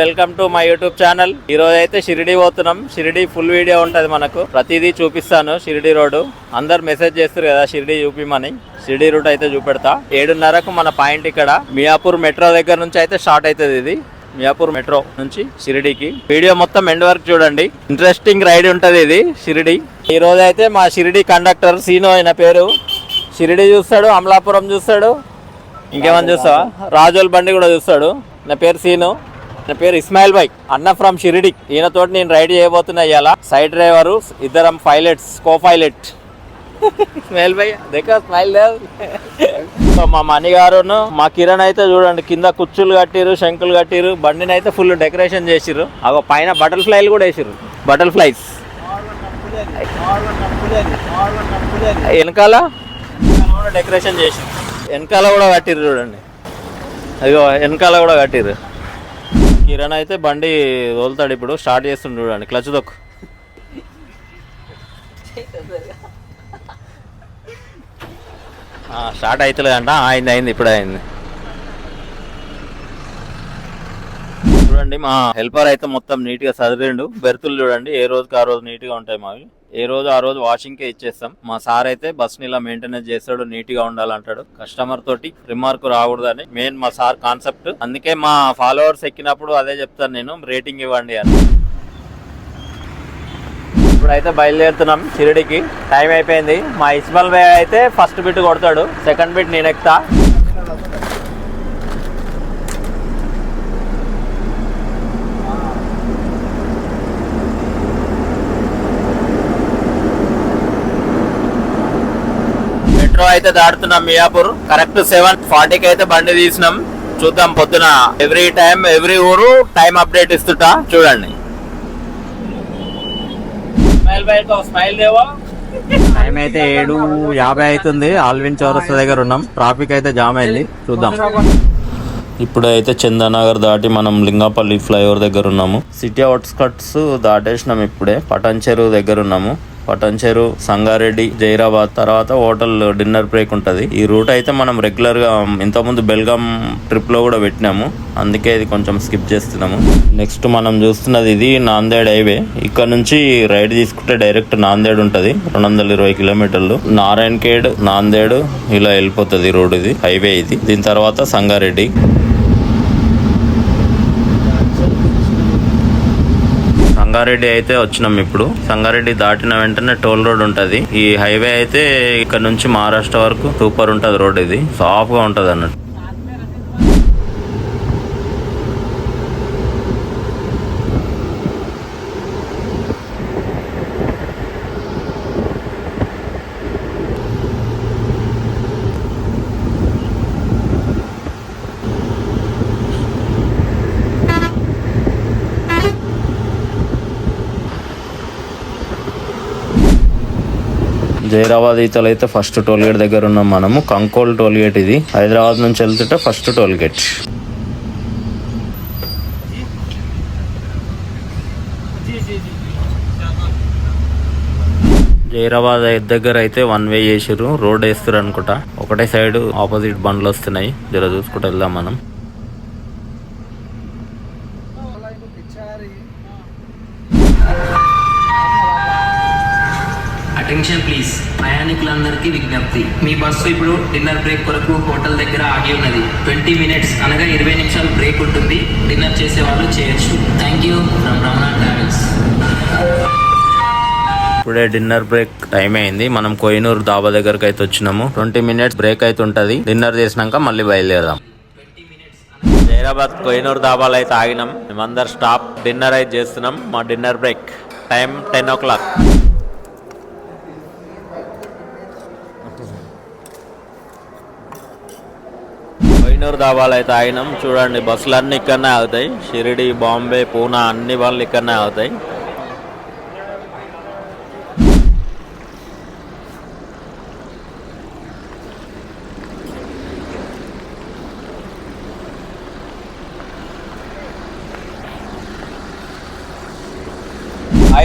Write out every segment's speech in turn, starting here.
Welcome to my YouTube channel. ఈ రోజు అయితే షిరిడి పోతున్నాం. షిరిడి ఫుల్ వీడియో ఉంటుంది మనకు. ప్రతిదీ చూపిస్తాను షిరిడి రోడ్డు. అందరు మెసేజ్ చేస్తారు కదా షిరిడి చూపిమని. షిరిడి రూట్ అయితే చూపెడతా. ఏడున్నరకు మన పాయింట్ ఇక్కడ. మియాపూర్ మెట్రో దగ్గర నుంచి అయితే స్టార్ట్ అవుతుంది ఇది. మియాపూర్ మెట్రో నుంచి షిరిడికి. వీడియో మొత్తం ఎండ్ వరకు చూడండి. ఇంట్రెస్టింగ్ రైడ్ ఉంటుంది ఇది షిరిడి. ఈ రోజు అయితే మా షిరిడి కండక్టర్ సీనో అయిన పేరు. షిరిడి చూస్తాడు అమలాపురం చూస్తాడు. ఇంకేమని చూస్తావా? రాజోల్ బండి కూడా చూస్తాడు. నా పేరు సీను. నా పేరు ఇస్మాయిల్ భాయ్ అన్న ఫ్రమ్ షిరిడి. ఈయనతోటి నేను రైడ్ చేయబోతున్నా ఇవాళ సైడ్ డ్రైవరు ఇద్దరం పైలట్స్ కో పైలట్ ఇస్మాయిల్ భాయ్ దగ్గర స్మైల్ లేదు. సో మా మణి గారును మా కిరణ్ అయితే చూడండి కింద కుచ్చులు కట్టిరు శంకులు కట్టిరు బండిని అయితే ఫుల్ డెకరేషన్ చేసిర్రు. అగో పైన బటర్ఫ్లైలు కూడా వేసిర్రు. బటర్ఫ్లైస్ వెనకాల డెకరేషన్ చేసి వెనకాల కూడా కట్టిర్రు చూడండి. అదిగో వెనకాల కూడా కట్టిర్రు. కిరణ్ అయితే బండి వదులుతాడు ఇప్పుడు స్టార్ట్ చేస్తుండు చూడండి. క్లచ్ దొక్ స్టార్ట్ అవుతలేదంట అయింది అయింది ఇప్పుడు అయింది. చూడండి మా హెల్పర్ అయితే మొత్తం నీట్గా చదివిండు బెర్తులు చూడండి ఏ రోజుకి ఆ రోజు నీట్గా ఉంటాయి మావి. ఏ రోజు ఆ రోజు వాషింగ్కే ఇచ్చేస్తాం. మా సార్ అయితే బస్ని ఇలా మెయింటెనెన్స్ చేస్తాడు నీట్గా ఉండాలంటాడు. కస్టమర్ తోటి రిమార్క్ రాకూడదని మెయిన్ మా సార్ కాన్సెప్ట్ అందుకే మా ఫాలోవర్స్ ఎక్కినప్పుడు అదే చెప్తాను నేను రేటింగ్ ఇవ్వండి అని. ఇప్పుడైతే బయలుదేరుతున్నాం షిరిడికి. టైం అయిపోయింది. మా ఇస్మాల్ బై అయితే ఫస్ట్ బిట్ కొడతాడు. సెకండ్ బిట్ నేను ఎక్కుతా. మెట్రో అయితే దాటుతున్నాం మియాపూర్. కరెక్ట్ సెవెన్ ఫార్టీకి అయితే బండి తీసినాం. చూద్దాం పొద్దున ఎవ్రీ టైం ఎవ్రీ ఊరు టైం అప్డేట్ ఇస్తుంటా. చూడండి. టైం అయితే ఏడు యాభై అవుతుంది. ఆల్విన్ చౌరస్తా దగ్గర ఉన్నాం. ట్రాఫిక్ అయితే జామ్ అయింది. చూద్దాం. ఇప్పుడైతే చందనగర్ దాటి మనం లింగాపల్లి ఫ్లైఓవర్ దగ్గర ఉన్నాము. సిటీ అవుట్స్కట్స్ దాటేసినాం ఇప్పుడే. పటాన్ చెరువు దగ్గర ఉన్నాము. పటంచెరు సంగారెడ్డి జైరాబాద్ తర్వాత హోటల్ డిన్నర్ బ్రేక్ ఉంటుంది. ఈ రూట్ అయితే మనం రెగ్యులర్గా ఇంతకుముందు బెల్గాం ట్రిప్లో కూడా పెట్టినాము. అందుకే ఇది కొంచెం స్కిప్ చేస్తున్నాము. నెక్స్ట్ మనం చూస్తున్నది ఇది నాందేడ్ హైవే. ఇక్కడ నుంచి రైడ్ తీసుకుంటే డైరెక్ట్ నాందేడ్ ఉంటది. రెండు వందల ఇరవై కిలోమీటర్లు. నారాయణ్ ఖేడ్ నాందేడ్ ఇలా వెళ్ళిపోతుంది రోడ్ ఇది హైవే ఇది. దీని తర్వాత సంగారెడ్డి. సంగారెడ్డి అయితే వచ్చినాం ఇప్పుడు. సంగారెడ్డి దాటిన వెంటనే టోల్ రోడ్ ఉంటది. ఈ హైవే అయితే ఇక్కడ నుంచి మహారాష్ట్ర వరకు సూపర్ ఉంటది రోడ్ ఇది. సాఫ్గా ఉంటది అన్నట్టు జైరాబాద్ ఈతలు అయితే ఫస్ట్ టోల్ గేట్ దగ్గర ఉన్నాం మనము. కంకోల్ టోల్ గేట్ ఇది. హైదరాబాద్ నుంచి వెళ్తుంటే ఫస్ట్ టోల్ గేట్. జైరాబాద్ దగ్గర అయితే వన్ వే చేసిర్రు. రోడ్ వేస్తారు అనుకుంటా. ఒకటే సైడ్ ఆపోజిట్ బండ్లు వస్తున్నాయి. జర చూసుకుంటూ వెళ్దాం మనం. అటెన్షన్ ప్లీజ్ ప్రయాణికులందరికీ విజ్ఞప్తి. మీ బస్సు ఇప్పుడు డిన్నర్ బ్రేక్ కొరకు హోటల్ దగ్గర ఆగి ఉన్నది. ట్వంటీ మినిట్స్ అనగా ఇరవై నిమిషాలు బ్రేక్ ఉంటుంది. డిన్నర్ చేసే వాళ్ళు చేయొచ్చు. Thank you. From Ramana travels. ఇప్పుడే డిన్నర్ బ్రేక్ టైం అయింది. మనం కోయినూరు దాబా దగ్గరకు అయితే వచ్చినాము. ట్వంటీ మినిట్స్ బ్రేక్ అయితే ఉంటుంది. డిన్నర్ చేసినాక మళ్ళీ బయలుదేరదాం. హైదరాబాద్ కోయినూరు దాబాలో అయితే ఆగినాం. మేమందరు స్టాప్. డిన్నర్ అయితే చేస్తున్నాం. మా dinner break. Time ten o'clock. Kohinoor దాబాలో అయితే ఆగినాం చూడండి బస్సులు అన్ని ఇక్కడనే ఆగుతాయి షిరిడి బాంబే పూనా అన్ని వాళ్ళు ఇక్కడనే ఆగుతాయి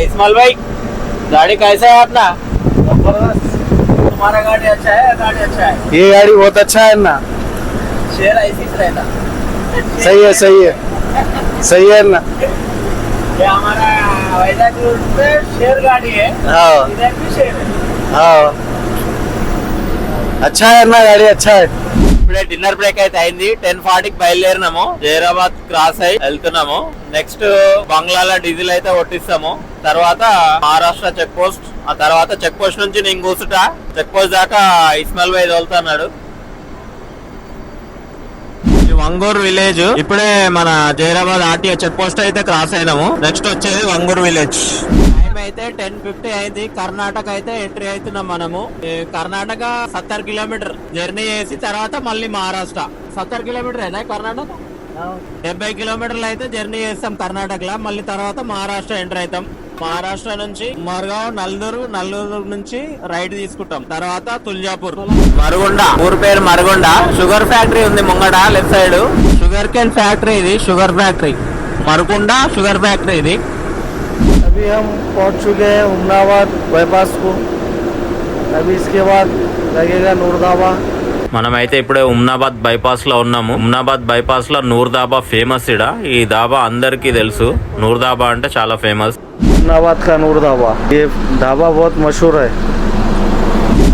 इस्माइल भाई गाड़ी कैसा है अपना तुम्हारा गाड़ी अच्छा है या गाड़ी अच्छा है ये गाड़ी बहुत अच्छा है ना शेयर ऐसी रहता सही है सही है सही है ना ये हमारा वैजाग रूट पे शेर गाड़ी है हाँ इधर भी शेर है हाँ अच्छा है ना गाड़ी अच्छा है ఇప్పుడే డిన్నర్ బ్రేక్ అయితే అయింది టెన్ ఫార్టీకి బయలుదేరినాము జైరాబాద్ క్రాస్ అయి వెళ్తున్నాము నెక్స్ట్ బంగ్లాలో డీజిల్ అయితే కొట్టిస్తాము తర్వాత మహారాష్ట్ర చెక్ పోస్ట్ ఆ తర్వాత చెక్ పోస్ట్ నుంచి నేను కూర్చుంటా చెక్ పోస్ట్ దాకా ఇస్మాయిల్ భాయ్ తోలుతున్నాడు ఇది వంగూరు విలేజ్. ఇప్పుడే మన జైరాబాద్ ఆర్టీఓ చెక్ పోస్ట్ అయితే క్రాస్ అయినాము. నెక్స్ట్ వచ్చేది వంగూరు విలేజ్. టైం అయితే టెన్ ఫిఫ్టీ అయింది. కర్ణాటక అయితే ఎంట్రీ అవుతున్నాం మనము. ఈ కర్ణాటక సత్తర్ కిలోమీటర్ జర్నీ చేసి తర్వాత మళ్ళీ మహారాష్ట్ర. సత్తర్ కిలోమీటర్ అయినా కర్ణాటక? డెబ్బై కిలోమీటర్లు అయితే జర్నీ చేస్తాం కర్ణాటకలో. మళ్ళీ తర్వాత మహారాష్ట్ర ఎంటర్ అవుతాం. మహారాష్ట్ర నుంచి మర్గావ్ నల్లూరు నల్లూరు నుంచి రైట్ తీసుకుంటాం తర్వాత తుల్జాపూర్ మరుగుండ ఊరు పేరు మరుగుండ షుగర్ ఫ్యాక్టరీ ఉంది ముంగడ left side sugar cane factory ఇది షుగర్ ఫ్యాక్టరీ మరుగుండ షుగర్ ఫ్యాక్టరీ ఇది अभी हम पहुंच चुके हैं उमनाबाद बाईपास को अभी इसके बाद लगेगा नूरदाबा మనమైతే ఇప్పుడే ఉమ్నాబాద్ బైపాస్ లో ఉన్నాము ఉమ్నాబాద్ బైపాస్ లో నూర్ దాబా ఫేమస్ ఇడ ఈ దాబా అందరికీ తెలుసు నూర్ దాబా అంటే చాలా ఫేమస్ उमनाबाद का नूर ढाबा ये ढाबा बहुत मशहूर है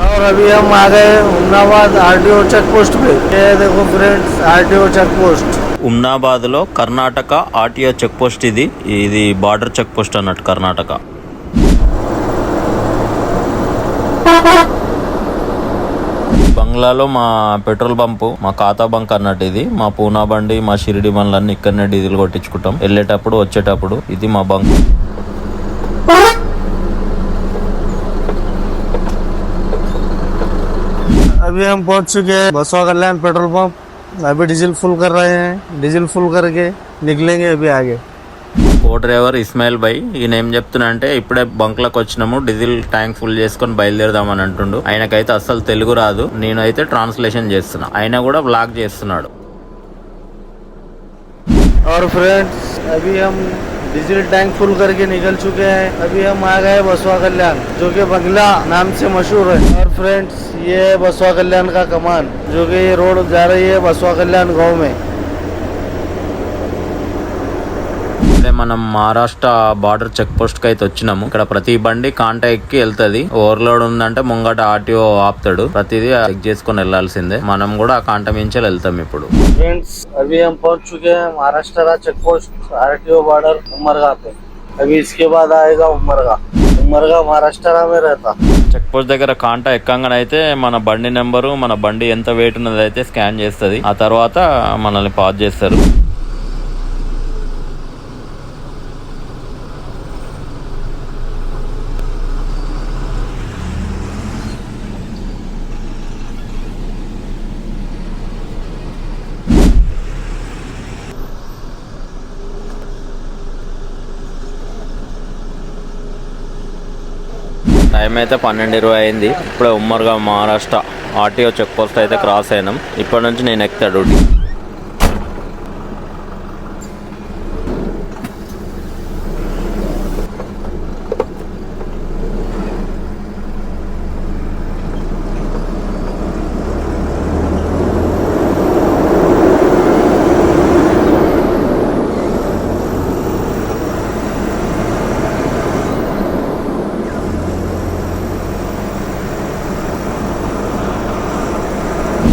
और अभी हम आ गए उमनाबाद आरटीओ चेक पोस्ट पे ये देखो फ्रेंड्स आरटीओ चेक पोस्ट ఉమ్నాబాద్ లో కర్ణాటక ఆర్టీఓ చెక్ పోస్ట్ ఇది ఇది బార్డర్ చెక్ పోస్ట్ అన్నట్టు కర్ణాటక బంగ్లాలో మా పెట్రోల్ పంపు మా ఖాతా బంక్ అన్నట్టు ఇది మా పూనా బండి మా షిరిడి బండ్లన్నీ ఇక్కడనే డీజిల్ కొట్టించుకుంటాం వెళ్ళేటప్పుడు వచ్చేటప్పుడు ఇది మా బంక్ अभी हम पहुंच चुके हैं बसवा कल्याण पेट्रोल पंप अभी डीजल फुल कर रहे हैं डीजल फुल करके निकलेंगे अभी आगे కో డ్రైవర్ ఇస్మాయిల్ భాయ్ ఈయన ఏం చెప్తున్నా అంటే ఇప్పుడే బంక్లకు వచ్చినాము డీజిల్ ట్యాంక్ ఫుల్ చేసుకొని బయలుదేరదామని అంటుండు ఆయనకైతే అస్సలు తెలుగు రాదు నేనైతే ట్రాన్స్లేషన్ చేస్తున్నా ఆయన కూడా బ్లాగ్ చేస్తున్నాడు और फ्रेंड्स अभी हम डीजल टैंक फुल करके निकल चुके हैं। अभी हम आ गए बसवा कल्याण, जो कि बंगला नाम से मशहूर है। और फ्रेंड्स ये है बसवा कल्याण का कमान, जो कि ये रोड जा रही है बसवा कल्याण गाँव में। మనం మహారాష్ట్ర బార్డర్ చెక్ పోస్ట్ కి అయితే వచ్చినాము ఇక్కడ ప్రతి బండి కాంటా ఎక్కి వెళ్తది ఓవర్లోడ్ ఉందంటే ముంగట ఆర్టీఓ ఆపుతాడు ప్రతిదీ చెక్ చేసుకొని వెళ్లాల్సిందే మనం కూడా ఆ కాంటా మించి వెళ్తాం ఇప్పుడు फ्रेंड्स अभी हम पहुंच चुके हैं Maharashtra check post or border Umarga पे अभी इसके बाद आएगा उमरगा उमरगा महाराष्ट्र में रहता చెక్ పోస్ట్ దగ్గర కాంటా ఎక్కంగానే అయితే మన బండి నెంబరు మన బండి ఎంత వెయిట్ ఉన్నది అయితే స్కాన్ చేస్తుంది ఆ తర్వాత మనల్ని పాస్ చేస్తారు టైం అయితే పన్నెండు ఇరవై అయింది. ఇప్పుడే Umarga Maharashtra RTO check post అయితే క్రాస్ అయినాం. ఇప్పటి నుంచి నేను ఎక్కుతా డ్యూటీ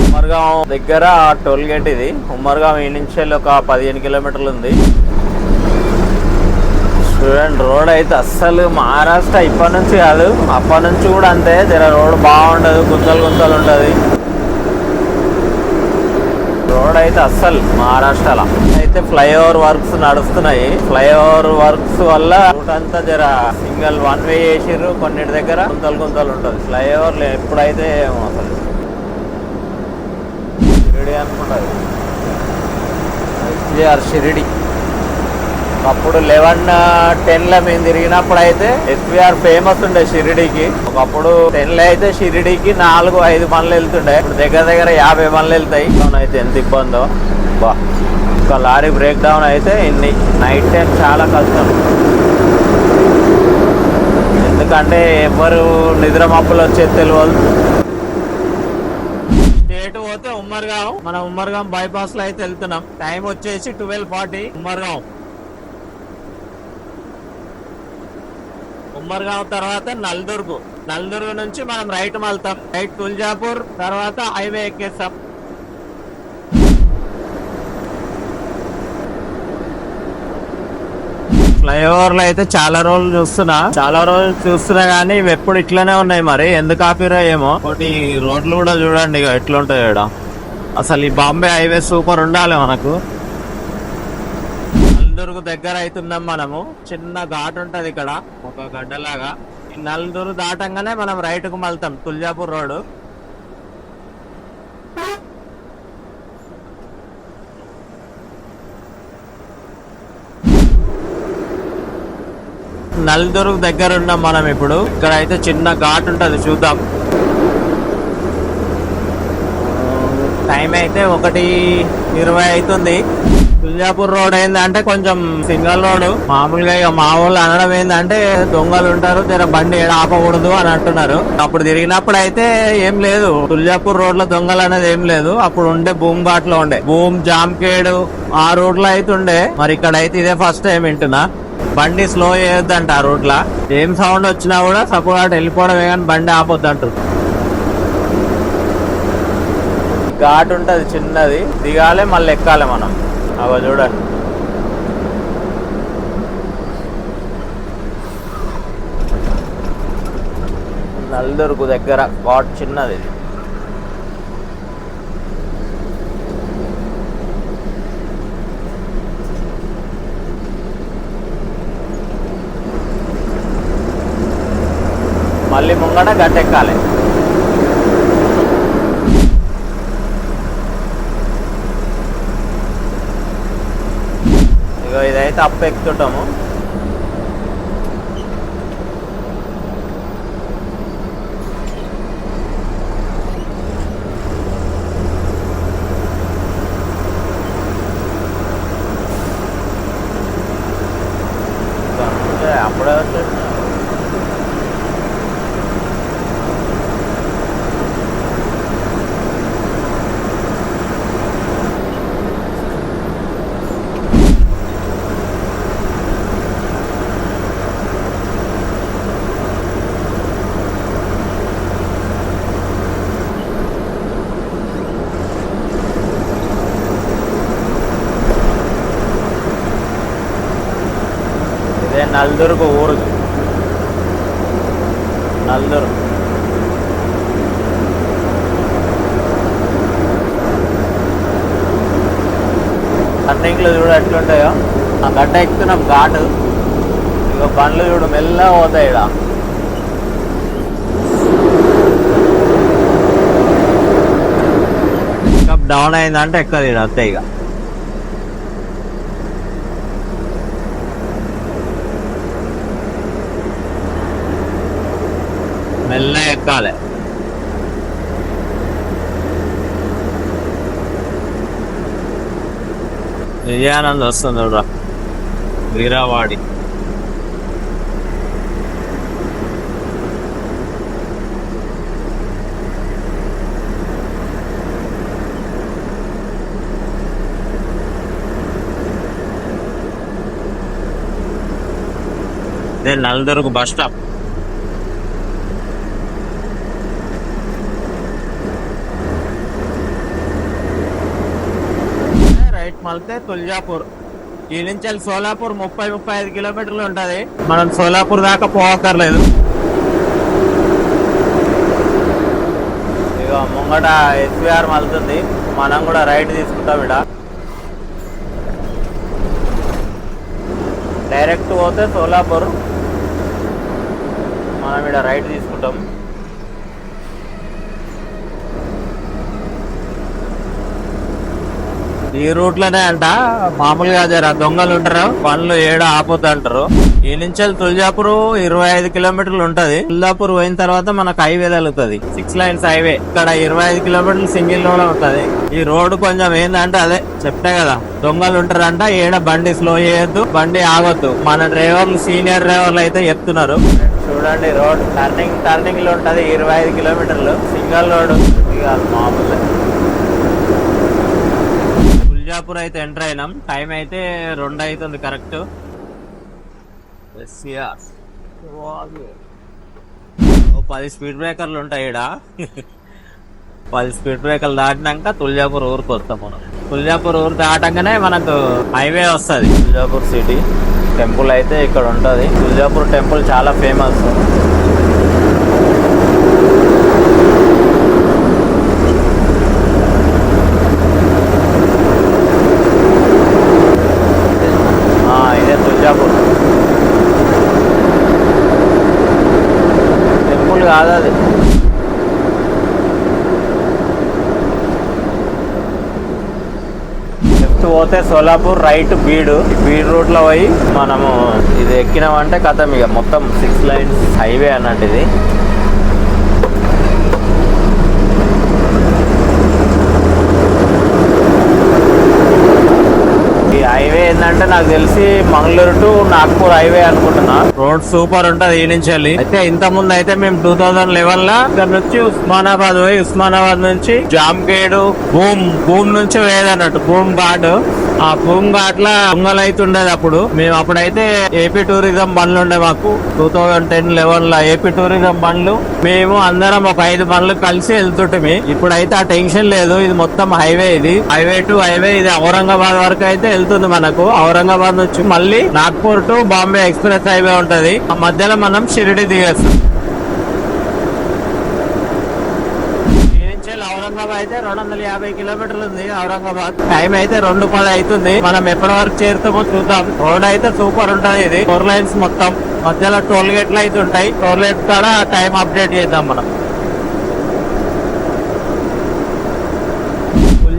ఉమ్మర్గాం దగ్గర టోల్ గేట్ ఇది. ఉమ్మర్గా ఈ నుంచి ఒక పదిహేను కిలోమీటర్లు ఉంది. చూడండి రోడ్ అయితే అస్సలు మహారాష్ట్ర ఇప్పటి నుంచి కాదు. అప్పటి నుంచి కూడా అంతే. జర రోడ్ బాగుండదు గుంతలు గుంతలు ఉంటుంది. రోడ్ అయితే అస్సలు మహారాష్ట్రలో. అయితే ఫ్లైఓవర్ వర్క్స్ నడుస్తున్నాయి. ఫ్లైఓవర్ వర్క్స్ వల్ల రూట్ అంతా జర సింగిల్ వన్ వే చేసిర్రు. కొన్నిటి దగ్గర గుంతలు గుంతలు ఉంటుంది. ఫ్లైఓవర్ ఎప్పుడైతే ఏమో అసలు షిరిడి. ఒకప్పుడు షిరిడి లెవెన్ టెన్లో మేము తిరిగినప్పుడు అయితే ఎస్విఆర్ ఫేమస్ ఉండే షిరిడికి. ఒకప్పుడు టెన్లో అయితే షిరిడికి నాలుగు ఐదు పనులు వెళ్తుండే. ఇప్పుడు దగ్గర దగ్గర యాభై పనులు వెళ్తాయి. అయితే ఎంత ఇబ్బందో. బా ఒక లారీ బ్రేక్ డౌన్ అయితే ఇన్ని. నైట్ టైం చాలా కష్టం. ఎందుకంటే ఎవరు నిద్ర మప్పులు వచ్చేది తెలియదు ఉమ్మర్గాం. మనం ఉమ్మర్గాం బైపాస్లో అయితే వెళ్తున్నాం. టైం వచ్చేసి ట్వెల్వ్ ఫార్టీ ఉమ్మర్గాం. ఉమ్మర్గాం తర్వాత నల్దుర్గు. నల్దుర్గు నుంచి మనం రైట్ మళ్తాం రైట్ తుల్జాపూర్ తర్వాత హైవే ఎక్కేస్తాం. ఫ్లైఓవర్లో అయితే చాలా రోజులు చూస్తున్నా. చాలా రోజులు చూస్తున్నా కానీ ఇవి ఎప్పుడు ఇట్లానే ఉన్నాయి మరి. ఎందుకు ఆపిరా ఏమో. ఒకటి రోడ్లు కూడా చూడండి ఇక ఎట్లుంటాయి ఇక్కడ అసలు ఈ బాంబే హైవే సూపర్ ఉండాలి మనకు. నల్దుర్గు దగ్గర అవుతున్నాం మనము. చిన్న ఘాట్ ఉంటది ఇక్కడ ఒక గడ్డలాగా. ఈ నల్దుర్గు దాటంగానే మనం రైట్కు మళ్తాం తుల్జాపూర్ రోడ్ నల్దుర్గ్ దగ్గర ఉన్నాం మనం ఇప్పుడు. ఇక్కడ అయితే చిన్న ఘాట్ ఉంటది చూద్దాం. టైం అయితే ఒకటి ఇరవై అవుతుంది. తుల్జాపూర్ రోడ్ ఏంటంటే కొంచెం సింగల్ రోడ్. మామూలుగా ఇక మా ఊళ్ళు అనడం ఏంటంటే దొంగలు ఉంటారు జర బండి ఏడ ఆపకూడదు అని అంటున్నారు. అప్పుడు తిరిగినప్పుడు అయితే ఏం లేదు. తుల్జాపూర్ రోడ్లో దొంగలు అనేది ఏం లేదు. అప్పుడు ఉండే భూమ్ ఘాట్లో ఉండే. భూమ్ జామ్కేడు ఆ రోడ్లో అయితే ఉండే. మరి ఇక్కడ అయితే ఇదే ఫస్ట్ టైం వింటున్నా. బండి స్లో చేయొద్దంట ఆ రోడ్ లా ఏం సౌండ్ వచ్చినా కూడా సపోర్ట్ వెళ్ళిపోవడమే కానీ బండి ఆపొద్దు అంటారు ఘాట్ ఉంటుంది చిన్నది. దిగాలి మళ్ళీ ఎక్కాలి మనం. అవ చూడండి నల్దొరుకు దగ్గర ఘాట్ చిన్నది ఇది. మళ్ళీ ముంగట గట్టెక్కాలి అయితే అప్పు ఎక్కుతుంటాము అంతే, అప్పుడే వచ్చేసిన ఇదే నల్దుర్గు ఊరు నల్దుర్గు టర్నింగ్లు చూడు ఎట్లుంటాయో ఆ గడ్డ ఎక్కుతున్నాం ఘాటు ఇక బండ్లు చూడు మెల్లగా పోతాయి ఇక్కడ డౌన్ అయిందంటే ఎక్కదు ఇక్కడ అంతే ఇక ఎక్కాలి విజయానంద్ వస్తుంది చూడరా వీరావాడి నల్దొరకు బస్ స్టాప్ రైట్ మళ్తే తుల్జాపూర్. ఈ నుంచి వెళ్ళి సోలాపూర్ ముప్పై ముప్పై ఐదు కిలోమీటర్లు ఉంటుంది. మనం సోలాపూర్ దాకా పోవక్కర్లేదు. ఇక ముంగట ఎస్విఆర్ మళ్తుంది. మనం కూడా రైట్ తీసుకుంటాం ఇడ. డైరెక్ట్ పోతే సోలాపూర్. మనం ఇక్కడ రైట్ తీసుకుంటాం. ఈ రూట్లోనే అంట. మామూలుగా జర దొంగలు ఉంటారు. పనులు ఏడ ఆపోతా అంటారు. ఈ నుంచి తుల్జాపూర్ ఇరవై ఐదు కిలోమీటర్లు ఉంటది. తుల్జాపూర్ పోయిన తర్వాత మనకు హైవే తగులుతుంది. Six lines highway. ఇక్కడ ఇరవై ఐదు కిలోమీటర్లు సింగిల్ రోడ్ ఉంటది. ఈ రోడ్డు కొంచెం ఏంటంటే అదే చెప్తే కదా. దొంగలు ఉంటారంట. ఏడ బండి స్లో చేయొద్దు. బండి ఆగొద్దు. మన డ్రైవర్లు సీనియర్ డ్రైవర్లు అయితే చెప్తున్నారు. చూడండి రోడ్ టర్నింగ్ టర్నింగ్లో ఉంటది. ఇరవై ఐదు కిలోమీటర్లు. సింగల్ రోడ్ కాదు మామూలు. తుల్జాపూర్ అయితే ఎంటర్ అయినాం. టైం అయితే రెండు అవుతుంది కరెక్ట్ ఓ పది స్పీడ్ బ్రేకర్లు ఉంటాయి ఈడ. పది స్పీడ్ బ్రేకర్లు దాటినాక తుల్జాపూర్ ఊరికి వస్తాం మనం. తుల్జాపూర్ ఊరు దాటంగానే మనకు హైవే వస్తుంది. తుల్జాపూర్ సిటీ టెంపుల్ అయితే ఇక్కడ ఉంటుంది. తుల్జాపూర్ టెంపుల్ చాలా ఫేమస్ ఇదే తుల్జాపూర్ టెంపుల్ కాదు అది లెఫ్ట్ పోతే సోలాపూర్ రైట్ బీడు. బీడ్ రూట్లో పోయి మనము ఇది ఎక్కినామంటే కథ ఇక. మొత్తం సిక్స్ లైన్స్ హైవే అన్నట్టు ఇది ఈ హైవే ఏంటంటే నాకు తెలిసి మంగళూరు టు నాగ్పూర్ హైవే అనుకుంటున్నా. రోడ్ సూపర్ ఉంటది ఈ నుంచి వెళ్ళి. అయితే ఇంత ముందు అయితే మేము టూ థౌసండ్ లెవెన్లో ఇక్కడ నుంచి ఉస్మానాబాద్ పోయి ఉస్మానాబాద్ నుంచి జామ్గేడు భూమ్ భూమ్ నుంచి వేదన్నట్టు భూమ్ ఘాట్ ఆ పొంగ అట్లా పొంగలైతుండేది అప్పుడు. మేము అప్పుడైతే ఏపీ టూరిజం బండ్లు ఉండే మాకు. టూ థౌజండ్ టెన్ లెవెన్లో ఏపీ టూరిజం బండ్లు. మేము అందరం ఒక ఐదు బండ్లు కలిసి వెళ్తుంటే ఇప్పుడైతే ఆ టెన్షన్ లేదు. ఇది మొత్తం హైవే ఇది. హైవే టు హైవే ఇది ఔరంగాబాద్ వరకు అయితే వెళ్తుంది మనకు. ఔరంగాబాద్ నుంచి మళ్ళీ Nagpur to Bombay express highway ఉంటది. ఆ మధ్యలో మనం షిరిడి దిగేస్తాం ఈ ఔరంగాబాద్ అయితే రెండు వందల యాభై కిలోమీటర్లు ఉంది. ఔరంగాబాద్ టైం అయితే రెండు పది అవుతుంది. మనం ఎప్పటి వరకు చేరుతామో చూద్దాం. రోడ్ అయితే సూపర్ ఉంటది ఇది. ఫోర్ లైన్స్ మొత్తం. మధ్యలో టోల్ గేట్లు అయితే ఉంటాయి. టోల్ గేట్ కాడ టైం అప్డేట్ చేద్దాం మనం.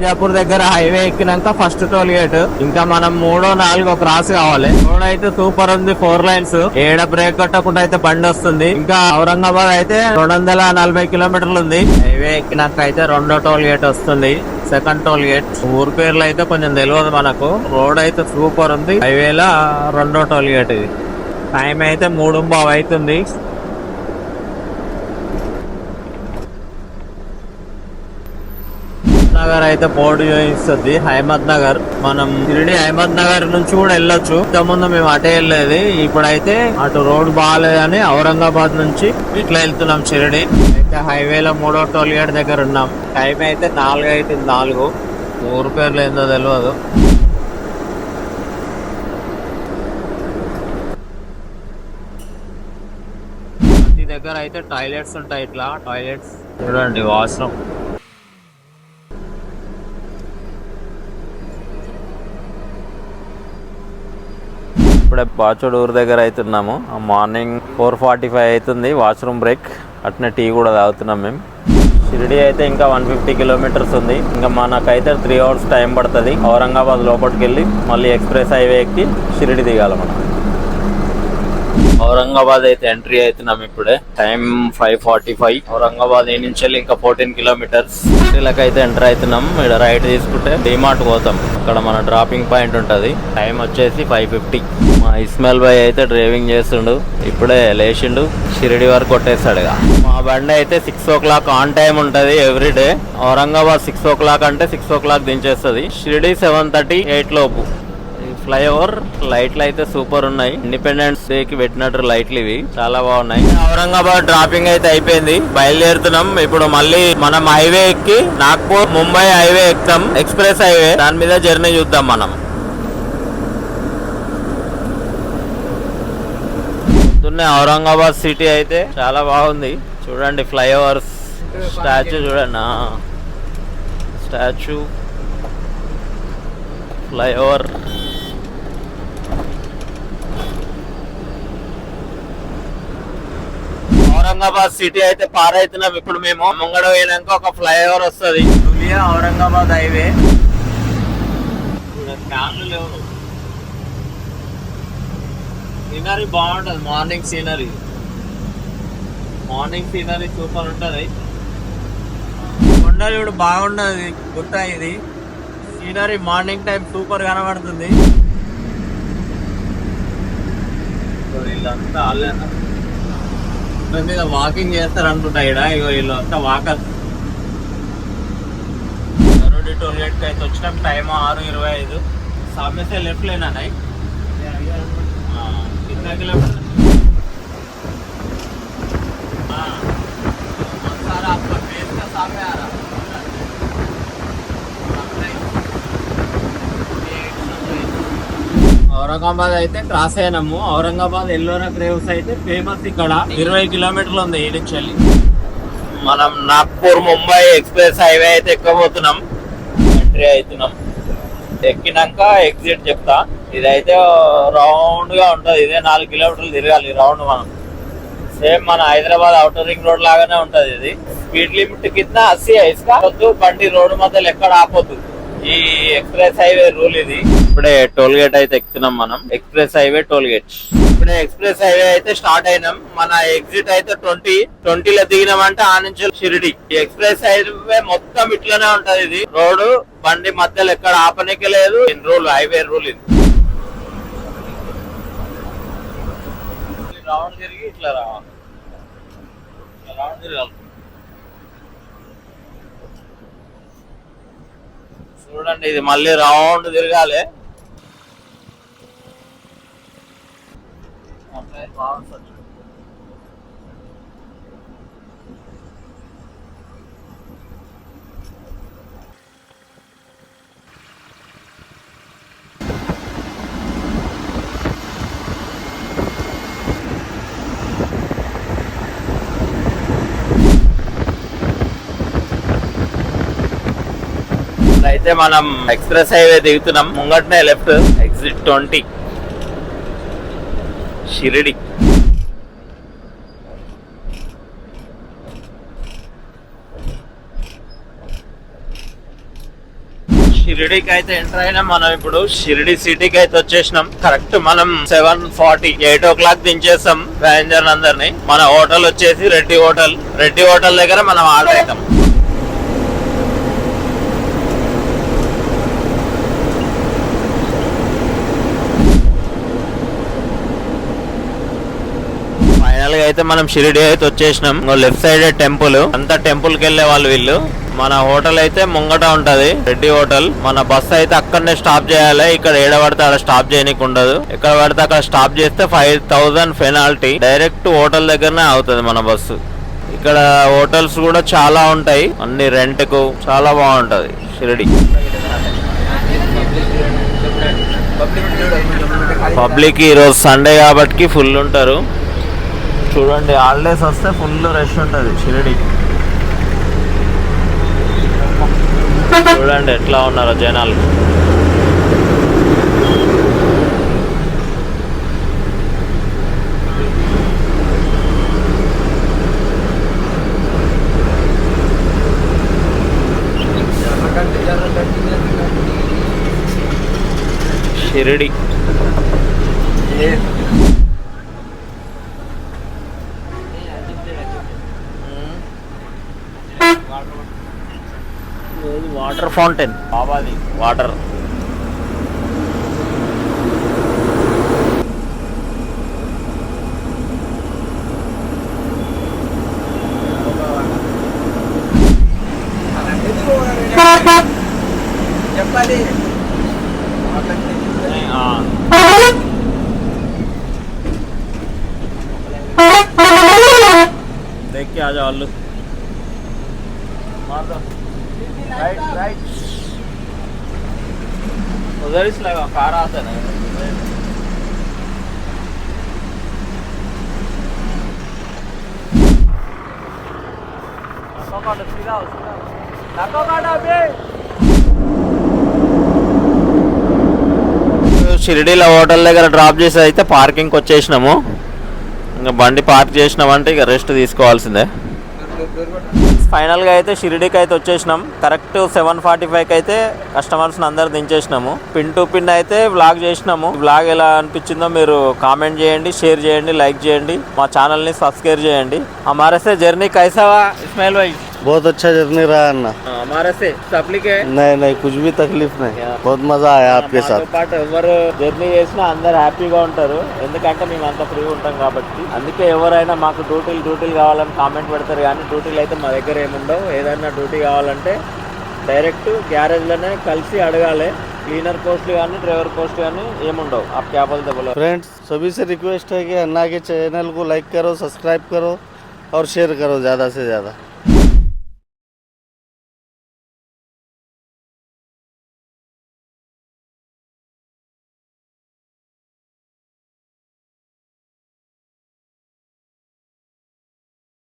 మిర్జాపూర్ దగ్గర హైవే ఎక్కినాక ఫస్ట్ టోల్ గేట్. ఇంకా మనం మూడో నాలుగో క్రాస్ కావాలి. రోడ్ అయితే సూపర్ ఉంది ఫోర్ లైన్స్. ఏడ బ్రేక్ కొట్టకుండా అయితే బండి వస్తుంది. ఇంకా ఔరంగాబాద్ అయితే రెండు వందల నలభై కిలోమీటర్లు ఉంది. హైవే ఎక్కినాక అయితే రెండో టోల్ గేట్ వస్తుంది సెకండ్ టోల్ గేట్. ఊరు పేర్లు అయితే కొంచెం తెలియదు మనకు. రోడ్ అయితే సూపర్ ఉంది హైవేలా రెండో టోల్ గేట్ ఇది. టైం అయితే మూడు బావ్ అవుతుంది. నగర్ అయితే బోర్డు చూపిస్తుంది హైమద్ నగర్. మనం షిరిడి అహ్మద్ నగర్ నుంచి కూడా వెళ్ళొచ్చు. ఇంతకుముందు మేము అటే వెళ్ళేది. ఇప్పుడైతే అటు రోడ్ బాగాలేదని ఔరంగాబాద్ నుంచి ఇట్లా వెళ్తున్నాం షిరిడి. అయితే హైవేలో మూడో టోల్ గేట్ దగ్గర ఉన్నాం. టైం అయితే నాలుగు అయితే నాలుగు. ఊరు పేర్లు ఏందో తెలియదు ప్రతి దగ్గర అయితే టాయిలెట్స్ ఉంటాయి ఇట్లా. టాయిలెట్స్ చూడండి వాష్రూమ్. ఇప్పుడే బాచోడూరు దగ్గర అవుతున్నాము. మార్నింగ్ ఫోర్ ఫార్టీ ఫైవ్ అవుతుంది. Washroom break. అట్నే టీ కూడా తాగుతున్నాం మేము షిరిడి అయితే ఇంకా వన్ ఫిఫ్టీ కిలోమీటర్స్ ఉంది. ఇంకా మనకైతే త్రీ అవర్స్ టైం పడుతుంది. ఔరంగాబాద్ లోపలికి వెళ్ళి మళ్ళీ ఎక్స్ప్రెస్ హైవే ఎక్కి షిరిడి దిగాలి మనం ఔరంగాబాద్ అయితే ఎంట్రీ అవుతున్నాం ఇప్పుడే. Time five forty five. Aurangabad ఏ నుంచి వెళ్ళి ఇంకా ఫోర్టీన్ కిలోమీటర్స్. సిటీలకు అయితే ఎంటర్ అవుతున్నాం. ఇక్కడ రైట్ తీసుకుంటే డిమార్ట్ పోతాం. అక్కడ మన డ్రాపింగ్ పాయింట్ ఉంటుంది. టైం వచ్చేసి ఫైవ్ ఫిఫ్టీ. మా ఇస్మాయిల్ బాయ్ అయితే డ్రైవింగ్ చేస్తుండు. ఇప్పుడే లేచిండు. షిరిడి వరకు కొట్టేస్తాడు మా బండి అయితే six o'clock on time ఉంటుంది every day Aurangabad six o'clock అంటే సిక్స్ ఓ క్లాక్ దించేస్తుంది. షిరిడి సెవెన్ థర్టీ ఎయిట్ లోపు. ఫ్లైఓవర్ లైట్లు అయితే సూపర్ ఉన్నాయి. ఇండిపెండెన్స్ డే కి పెట్టినట్టు లైట్లు ఇవి. చాలా బాగున్నాయి. ఔరంగాబాద్ డ్రాపింగ్ అయితే అయిపోయింది. బయలుదేరుతున్నాం. ఇప్పుడు మళ్ళీ మనం హైవే ఎక్కి నాగ్పూర్ ముంబై హైవే ఎక్కుతాం. ఎక్స్ప్రెస్ హైవే దాని మీద జర్నీ చూద్దాం మనం. పొద్దున్నే ఔరంగాబాద్ సిటీ అయితే చాలా బాగుంది. చూడండి ఫ్లైఓవర్స్. స్టాచ్యూ చూడండి. స్టాచ్యూ. ఫ్లైఓవర్. ఔరంగాబాద్ సిటీ అయితే పారైతున్నాం. ఇప్పుడు మేము ముంగడ పోయినాక ఒక ఫ్లైఓవర్ వస్తుంది. దులియా ఔరంగాబాద్ హైవే. ఫ్యాన్లు లేవు. సీనరీ బాగుంటుంది. Morning scenery. Morning scenery super ఉంటుంది. కొండ చూడు బాగుండదు. గుట్ట ఇది. సీనరీ మార్నింగ్ టైం సూపర్ కనబడుతుంది. వీళ్ళంతా వాళ్ళేనా? రోడ్ మీద వాకింగ్ చేస్తారు అనుకుంటా ఇగో వీళ్ళు అంతా వాకర్ రోడ్డు టోల్ గేట్కి అయితే వచ్చినాం. టైం ఆరు ఇరవై ఐదు. సామెసే లెఫ్ట్ లేనా కింద కిలోమీటర్. సార్ ఆప్ ఫేస్ కా సామే ఔరంగాబాద్ అయితే క్రాస్ అయినాము ఔరంగాబాద్ ఎల్లోరా క్రేవ్స్ అయితే ఫేమస్ ఇక్కడ. ఇరవై కిలోమీటర్లు ఉంది ఈ మనం నాగ్పూర్ ముంబై ఎక్స్ప్రెస్ హైవే అయితే ఎక్కబోతున్నాం. ఎంట్రీ అవుతున్నాం. ఎక్కినాక ఎగ్జిట్ చెప్తా. ఇదైతే రౌండ్గా ఉంటుంది. ఇదే నాలుగు కిలోమీటర్లు తిరగాలి. రౌండ్ మనం. సేమ్ మన హైదరాబాద్ అవుటర్ రింగ్ రోడ్ లాగానే ఉంటుంది ఇది. స్పీడ్ లిమిట్ కింద అస్సీ ఐస్ వద్దు బండి రోడ్డు మధ్యలో ఎక్కడ ఆపొద్దు. ఈ ఎక్స్ప్రెస్ హైవే రూల్ ఇది. ఇప్పుడే టోల్ గేట్ అయితే ఎక్కుతున్నాం మనం. Express highway toll gate. ఇప్పుడే ఎక్స్ప్రెస్ హైవే అయితే స్టార్ట్ అయినాం. మన ఎగ్జిట్ అయితే ట్వంటీ. ట్వంటీలో దిగినామంటే ఆ నుంచి షిరిడి. ఈ ఎక్స్ప్రెస్ హైవే మొత్తం ఇట్లనే ఉంటది ఇది. రోడ్డు బండి మధ్యలో ఎక్కడ ఆపనికే లేదు. రూల్ హైవే రూల్ ఇది. రౌండ్ తిరిగి ఇట్లా రావాలి. రౌండ్ తిరగాలి. చూడండి ఇది మళ్ళీ రౌండ్ తిరగాలి అట్లా బాగుంటుంది. అయితే మనం ఎక్స్ప్రెస్ హైవే దిగుతున్నాం. ముంగట్నే లెఫ్ట్ ఎగ్జిట్ ట్వంటీ. షిరిడి. షిరిడికి అయితే ఎంటర్ అయినాం మనం ఇప్పుడు. షిరిడి సిటీకి అయితే వచ్చేసినాం. కరెక్ట్ మనం seven forty eight o'clock దించేస్తాం ప్యాసింజర్ అందరిని మన హోటల్ వచ్చేసి రెడ్డి హోటల్. రెడ్డి హోటల్ దగ్గర మనం ఆర్డర్ అవుతాం ఫైనల్గా అయితే మనం షిరిడి అయితే వచ్చేసినాం. Left side temple. అంతా టెంపుల్కి వెళ్ళే వాళ్ళు వీళ్ళు. మన హోటల్ అయితే ముంగట ఉంటది. రెడ్డి హోటల్. మన బస్ అయితే అక్కడనే స్టాప్ చేయాలి. ఇక్కడ ఏడ పడితే అక్కడ స్టాప్ చేయనీకి ఉండదు ఎక్కడ పడితే అక్కడ స్టాప్ చేస్తే five thousand penalty direct hotel దగ్గరనే అవుతుంది మన బస్సు ఇక్కడ హోటల్స్ కూడా చాలా ఉంటాయి. అన్ని రెంట్కు చాలా బాగుంటది షిరిడి. పబ్లిక్ ఈరోజు సండే కాబట్టి ఫుల్ ఉంటారు. చూడండి హాలిడేస్ వస్తే ఫుల్ రష్ ఉంటుంది షిరిడి. చూడండి ఎట్లా ఉన్నారో జనాలు. షిరిడి. ఫౌంటైన్ బాబాది వాటర్ చెప్పాలి देख के आ जाओ आलू मार दो राइट राइट उधर ही से लगा कार आता है ना नाको काटो, सीधा हो, सीधा हो। नाको काटो अबे। షిరిడీలో హోటల్ దగ్గర డ్రాప్ చేసి అయితే పార్కింగ్కి వచ్చేసినాము ఇంకా బండి పార్క్ చేసినామంటే ఇక రెస్ట్ తీసుకోవాల్సిందే ఫైనల్గా అయితే షిరిడీకి అయితే వచ్చేసినాం కరెక్ట్ సెవెన్ ఫార్టీ ఫైవ్కి అయితే కస్టమర్స్ని అందరు దించేసినాము పిన్ టు పిన్ అయితే వ్లాగ్ చేసినాము వ్లాగ్ ఎలా అనిపించిందో మీరు కామెంట్ చేయండి షేర్ చేయండి లైక్ చేయండి మా ఛానల్ని సబ్స్క్రైబ్ చేయండి हमारे से जर्नी कैसा हुआ इस्माइल भाई बहुत अच्छा जर्नी रहा अन्ना हमारे से तबलीग है नहीं नहीं कुछ भी तकलीफ नहीं Yeah. बहुत मजा आया आपके మాతో साथ పాటు ఎవరు జర్నీ చేసినా అందరు హ్యాపీగా ఉంటారు ఎందుకంటే మేము అంత ఫ్రీ ఉంటాం కాబట్టి అందుకే ఎవరైనా మాకు డ్యూటీలు డ్యూటీలు కావాలని కామెంట్ పెడతారు కానీ డ్యూటీలు అయితే మా దగ్గర ఏముండవు ఏదైనా డ్యూటీ కావాలంటే డైరెక్ట్ గ్యారేజ్లోనే కలిసి అడగాలి క్లీనర్ పోస్ట్ కానీ డ్రైవర్ పోస్ట్ కానీ ఏముండవు ఆ క్యాబల్ దెబ్బలో फ्रेंड्स सभी से रिक्वेस्ट है कि अन्ना के चैनल को लाइक करो सब्सक्राइब करो और शेयर करो ज़्यादा से ज़्यादा